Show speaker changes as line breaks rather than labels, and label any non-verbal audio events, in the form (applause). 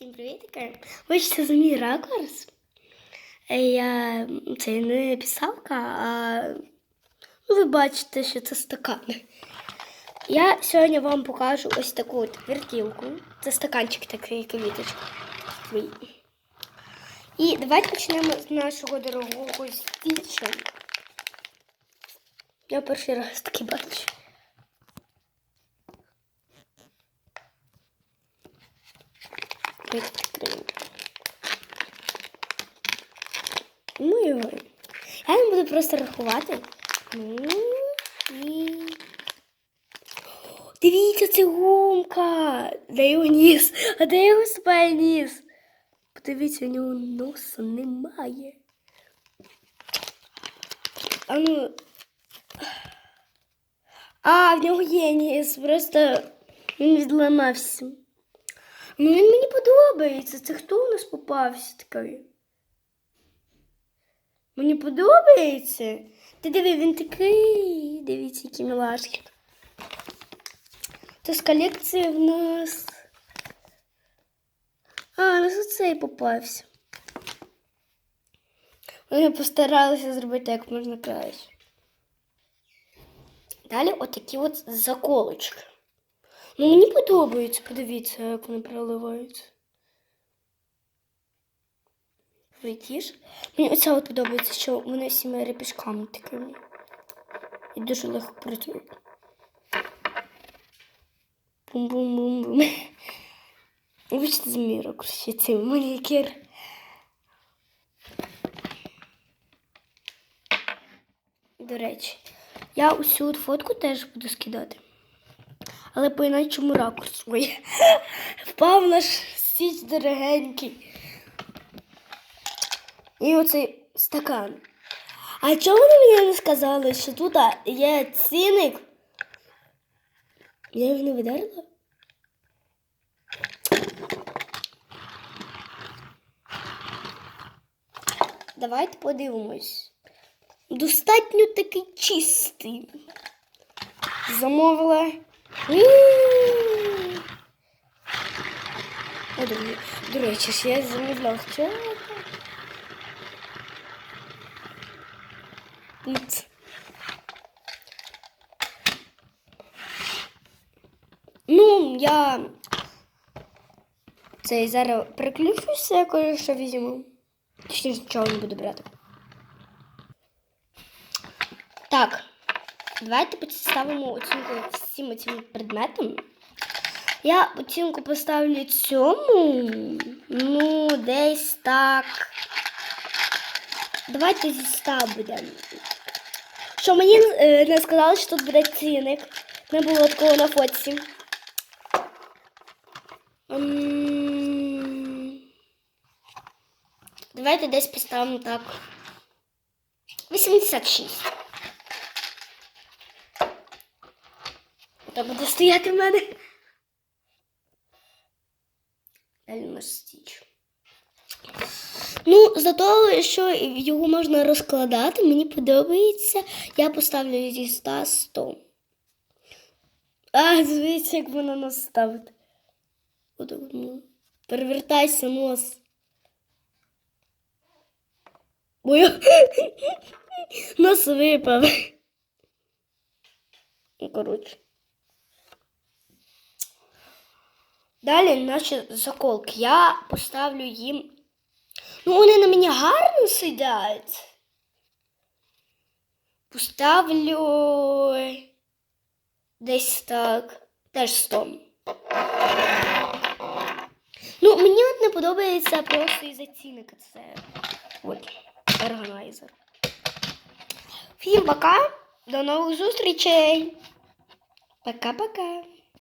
Всім привітки! Бачите, за мій ракурс. Е, Я це не писалка, а ну, ви бачите, що це стакан. Я сьогодні вам покажу ось таку от вертілку. Це стаканчик такий квіточка. І давайте почнемо з нашого дорогого стіча. Я перший раз таки бачу. Відкриємо. Ну його. Я не буду просто рахувати. Ну. Дивіться, це гумка! Де його ніс? А де його спає ніс? Подивіться, у нього носа немає. А ну. А, в нього є ніс, просто він відламався. Ну він мені подобається. Це хто у нас попався такий? Мені подобається. Ти диви, він такий. Дивіться, які милашки. Це з колекції в нас. А, нас оцей попався. Вони постаралися зробити як можна краще. Далі отакі от заколочки. Ну, мені подобається, подивіться, як вони проливаються. Видиш? Мені оця от подобається, що вони всіми репішками такими. І дуже легко працюють. Бум-бум-бум-бум. (laughs) Вибачте ракурс, ще цей манікюр. До речі, я усю фотку теж буду скидати. Але по іначому ракурсу. (laughs) Впав наш стіч дорогенький. І оцей стакан. А чому вони мені не сказали, що тут є цінник? Я його не видерла? Давайте подивимось. Достатньо такий чистий. Замовила. До, речі, ж я замовляв вчора. Ну, я цей зараз переключуся, я кое-що візьму. Точніше, нічого не буду брати. Так, давайте поставимо оцінку всім цим предметам. Я оцінку поставлю цьому. Ну, десь так. Давайте зі 100 будемо. Що мені е, не сказали, що тут буде цінник. Не було такого на фотці. Давайте десь поставимо так. 86. Так буде стояти в мене. Далі стіч. Ну, за того, що його можна розкладати, мені подобається. Я поставлю зі 100 100. А, дивіться, як вона нас ставить. Ну. Перевертайся, нос. Ой, (laughs) нос випав. Ну, коротше. Далі наші заколки. Я поставлю їм. Ну, вони на мені гарно сидять. Поставлю десь так. Теж 100. Ну, мені от не подобається просто із-за цінника це. От, органайзер. Всім пока. До нових зустрічей. Пока-пока.